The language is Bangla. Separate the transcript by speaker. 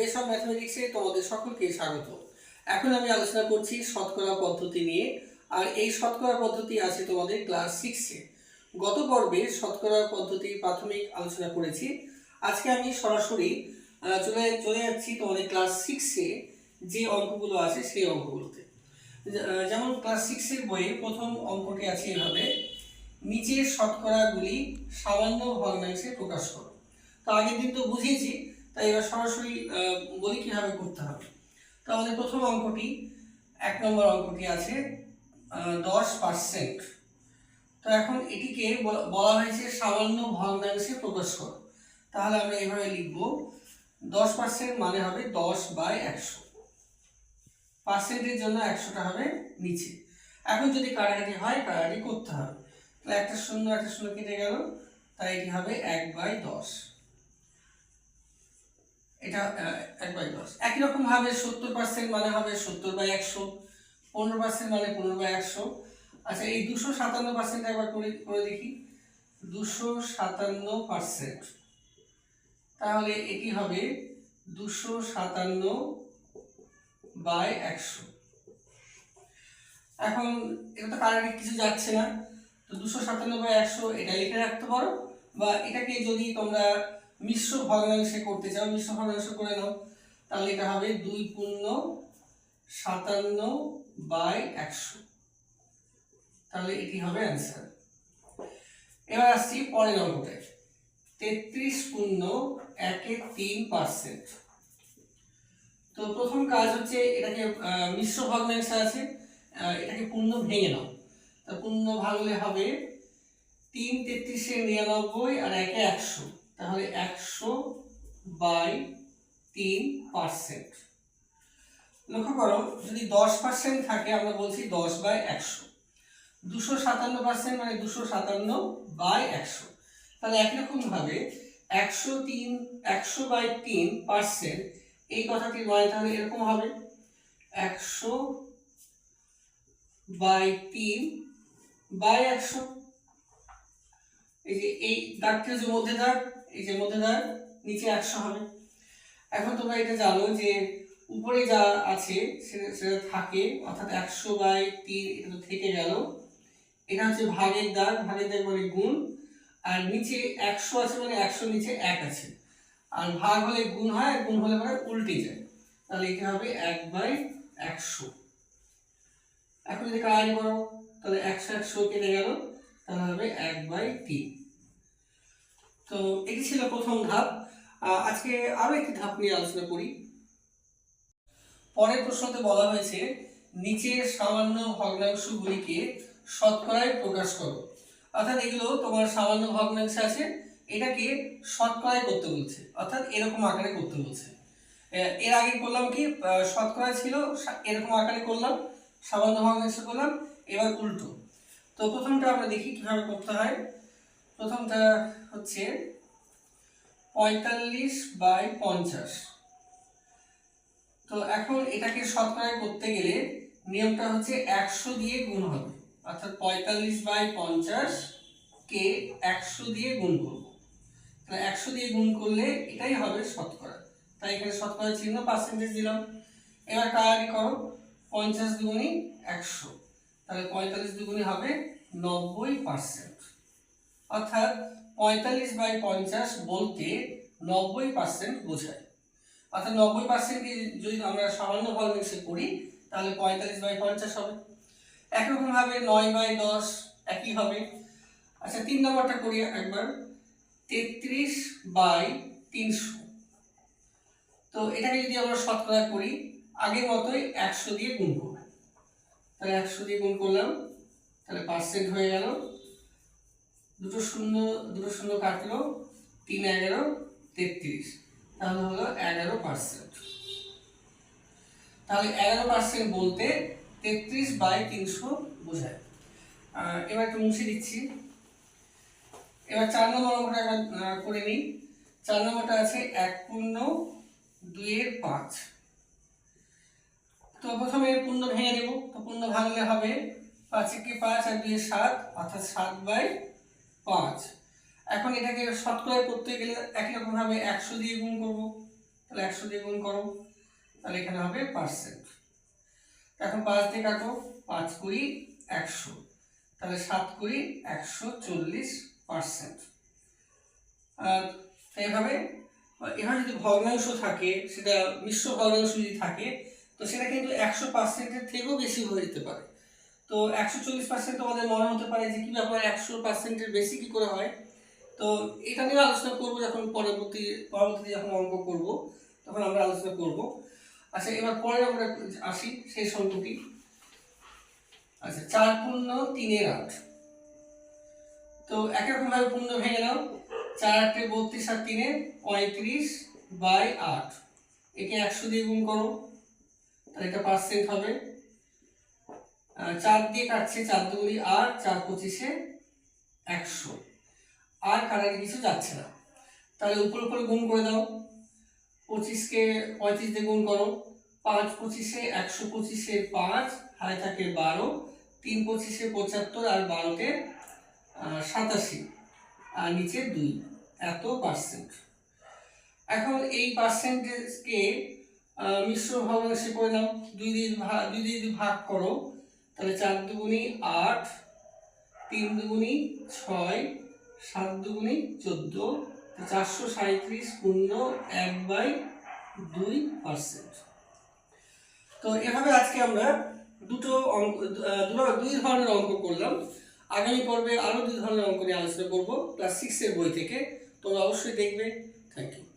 Speaker 1: বেস ম্যাথমেটিক্সে তোমাদের সকলকে স্বাগত। এখন আমি আলোচনা করছি শতকরা পদ্ধতি নিয়ে, আর এই শতকরা পদ্ধতি আছে তোমাদের ক্লাস সিক্সে। গত পর্বে শতকরা পদ্ধতি প্রাথমিক আলোচনা করেছি। আজকে আমি সরাসরি চলে চলে যাচ্ছি তোমাদের ক্লাস সিক্সে যে অঙ্কগুলো আছে সেই অঙ্কগুলোতে। যেমন ক্লাস সিক্সের বইয়ে প্রথম অঙ্কটি আছে এভাবে, নিচের শতকরাগুলি সামান্য ভগ্নাংশে প্রকাশ করো। তো আগের দিন তো বুঝিয়েছি তাই এবার সরাসরি বলি কীভাবে করতে হবে। তো আমাদের প্রথম অঙ্কটি, এক নম্বর অঙ্কটি আছে দশ পার্সেন্ট তো এখন এটিকে বলা- হয়েছে সামান্য ভগ্নাংশে প্রকাশ করো। তাহলে আমরা এভাবে লিখব, দশ পার্সেন্ট মানে হবে দশ বাই একশো। পার্সেন্টের জন্য একশোটা হবে নিচে। এখন যদি কাটাকাটি হয়, কাটাকাটি করতে হবে। তাহলে একটা শূন্য একটা শূন্য কেটে গেল তাই এটি হবে এক বাই দশ। এটা এক বাই দশ একই রকম ভাবে সত্তর পার্সেন্ট মানে হবে সত্তর বাই একশো, পনেরো পার্সেন্ট মানে পনেরো বাই একশো। আচ্ছা এই দুশো সাতান্ন পার্সেন্ট একবার করে করে দেখি। দুশো সাতান্ন পার্সেন্ট তাহলে এটি হবে দুশো সাতান্ন বাই একশো। এখন এটা তো কারেন্ট কিছু যাচ্ছে না। তো দুশো সাতান্ন বাই একশো, এটা লিখে রাখতে পারো? বা এটাকে যদি তোমরা মিশ্র ভগ্নাংশে করতে চাও, মিশ্র ভগ্নাংশ করে নাও তাহলে এটা হবে দুই পূর্ণ সাতান্ন বাই একশো। তাহলে এটি হবে অ্যান্সার এবার আসছি পরের অঙ্কতে। তেত্রিশ পূর্ণ একে তিন পার্সেন্ট তো প্রথম কাজ হচ্ছে এটাকে মিশ্র ভগ্নাংশ আছে এটাকে পূর্ণ ভেঙে নাও। তা পূর্ণ ভাঙলে হবে তিন তেত্রিশে নিরানব্বই আর একে একশো। তাহলে একশো বাই তিন পার্সেন্ট। লক্ষ্য করো, যদি দশ পার্সেন্ট থাকে, আমরা বলছি দশ বাই একশো। দুশো সাতান্ন পার্সেন্ট মানে দুশো সাতান্ন বাই একশো। তাহলে একরকম ভাবে একশো তিন, একশো বাই তিন পার্সেন্ট, এই কথাটির মানে তাহলে এরকম হবে। একশো বাই তিন বাই একশো। এই যে এই দাগটা যে মধ্যে দাগ এই যে মধ্যে দাগ নিচে একশো হবে। এখন তোমরা এটা জানো যে উপরে যা আছে সেটা সেটা থাকে, অর্থাৎ একশো বাই তিন এটা তো থেকে গেল। এটা হচ্ছে ভাগের দাগ ভাগের দাগ মানে গুণ, আর নিচে একশো আছে মানে একশো নিচে এক আছে। আর ভাগ হলে গুণ হয় গুণ হলে মানে উল্টে যায়। তাহলে এটা হবে এক বাই একশো। এখন যদি কাজ করো, তাহলে একশো একশো কেটে গেল, তাহলে হবে এক বাই তিন। তো এটি ছিল প্রথম ধাপ আজকে আরও একটি ধাপ নিয়ে আলোচনা করি। পরের প্রশ্নতে বলা হয়েছে নিচের সামান্য ভগ্নাংশগুলিকে শতকরায় প্রকাশ করো। অর্থাৎ এগুলো তোমার সামান্য ভগ্নাংশ আছে এটাকে শতকরায় করতে বলছে। অর্থাৎ এরকম আকারে করতে বলছে। এর আগে করলাম কি? আহ, শতকরা ছিল এরকম আকারে করলাম সামান্য ভগ্নাংশ করলাম এবার উল্টো। তো প্রথমটা আমরা দেখি কীভাবে করতে হয়। প্রথমটা হচ্ছে পঁয়তাল্লিশ বাই পঞ্চাশ। তো এখন এটাকে শতকরায় করতে গেলে নিয়মটা হচ্ছে একশো দিয়ে গুণ হবে। অর্থাৎ পঁয়তাল্লিশ বাই পঞ্চাশ কে একশো দিয়ে গুণ করব। তাহলে একশো দিয়ে গুণ করলে এটাই হবে শতকরা। তাই এখানে শতকরা চিহ্ন পার্সেন্টেজ দিলাম। এবার কারারি করো, পঞ্চাশ দুগুণি একশো। তাহলে পঁয়তাল্লিশ দুগুণি হবে নব্বই পার্সেন্ট অর্থাৎ পঁয়তাল্লিশ বাই পঞ্চাশ বলতে নব্বই পার্সেন্ট বোঝায়। অর্থাৎ নব্বই পার্সেন্ট যদি আমরা সামান্য ভগ্নাংশে করি, তাহলে পঁয়তাল্লিশ বাই পঞ্চাশ হবে। একরকমভাবে নয় বাই দশ একই হবে। আচ্ছা তিন নম্বরটা করি একবার। তেত্রিশ বাই তিনশো। তো এটাকে যদি আমরা শতকরা করি, আগের মতোই একশো দিয়ে গুণ করব। তাহলে একশো দিয়ে গুণ করলাম, তাহলে পার্সেন্ট হয়ে গেল দুটো শূন্য দুটো শূন্য কাটলো, তিন এগারো, তেত্রিশ। তাহলে হলো এগারো পার্সেন্ট তাহলে এগারো পার্সেন্ট বলতে তেত্রিশ বাই তিনশো বোঝায়। এবার একটু মুছে দিচ্ছি। এবার চার নম্বর অঙ্কটা একবার করে নিই। চার নম্বরটা আছে এক পূর্ণ দুইয়ের পাঁচ। তো প্রথমে পূর্ণ ভেঙে নেব তো পূর্ণ ভাঙলে হবে পাঁচ একে পাঁচ আর দুইয়ের সাত, অর্থাৎ সাত বাই পাঁচ। এখন এটাকে শতকরা করতে গেলে একই রকম ভাবে একশো দিয়ে গুণ করব। তাহলে একশো দিয়ে গুণ করো। তাহলে এখানে হবে পার্সেন্ট এখন পাঁচ দিয়ে কাটো। পাঁচ কুড়ি একশো। তাহলে সাত কুড়ি একশো চল্লিশ পার্সেন্ট আর এইভাবে এভাবে যদি ভগ্নাংশ থাকে, সেটা মিশ্র ভগ্নাংশ যদি থাকে, তো সেটা কিন্তু একশো পার্সেন্টের থেকেও বেশি হয়ে যেতে পারে। তো একশো চল্লিশ পার্সেন্ট আমাদের মনে হতে পারে যে কী ব্যাপার একশো পার্সেন্টের বেশি কী করে হয়? তো এটা নিয়ে আলোচনা করব যখন পরবর্তী, পরবর্তীতে যখন অঙ্ক করব, তখন আমরা আলোচনা করব। আচ্ছা এবার পরে আমরা আসি, সেই সংখ্যাটি আচ্ছা চার পূর্ণ তিনের আট। তো একরকম ভাবে পূর্ণ ভেঙে নাও। চার আটে বত্রিশ আর তিনে পঁয়ত্রিশ বাই আট। একে একশো দিয়ে গুণ করো। তাহলে এটা পার্সেন্ট হবে। চার দিয়ে কাটছে চার দুগুলি আট চার পঁচিশে একশো। আর কাটাটি কিছু যাচ্ছে না। তাহলে উপর উপরে গুণ করে দাও। পঁচিশকে পঁয়ত্রিশ দিয়ে গুণ করো। পাঁচ পঁচিশে একশো পঁচিশে পাঁচ হাতে থাকে বারো। তিন পঁচিশে পঁচাত্তর আর বারোতে সাতাশি। আর নিচে দুই। এত পার্সেন্ট এখন এই পার্সেন্টেজকে মিশ্র ভগ্নাংশে করে নাও। দুই দিয়ে ভাগ, দুই দিয়ে ভাগ করো তাহলে চার দুগুণি আট, তিন দুগুণি ছয়, সাত দুগুণি চোদ্দ চারশো সাঁত্রিশ পূর্ণ এক বাই দুই পার্সেন্ট। তো এভাবে আজকে আমরা দুটো অঙ্ক দুটো, দুই ধরনের অঙ্ক করলাম। আগামী পর্বে আরও দুই ধরনের অঙ্ক নিয়ে আলোচনা করব, ক্লাস সিক্সের বই থেকে। তোমরা অবশ্যই দেখবে। Thank you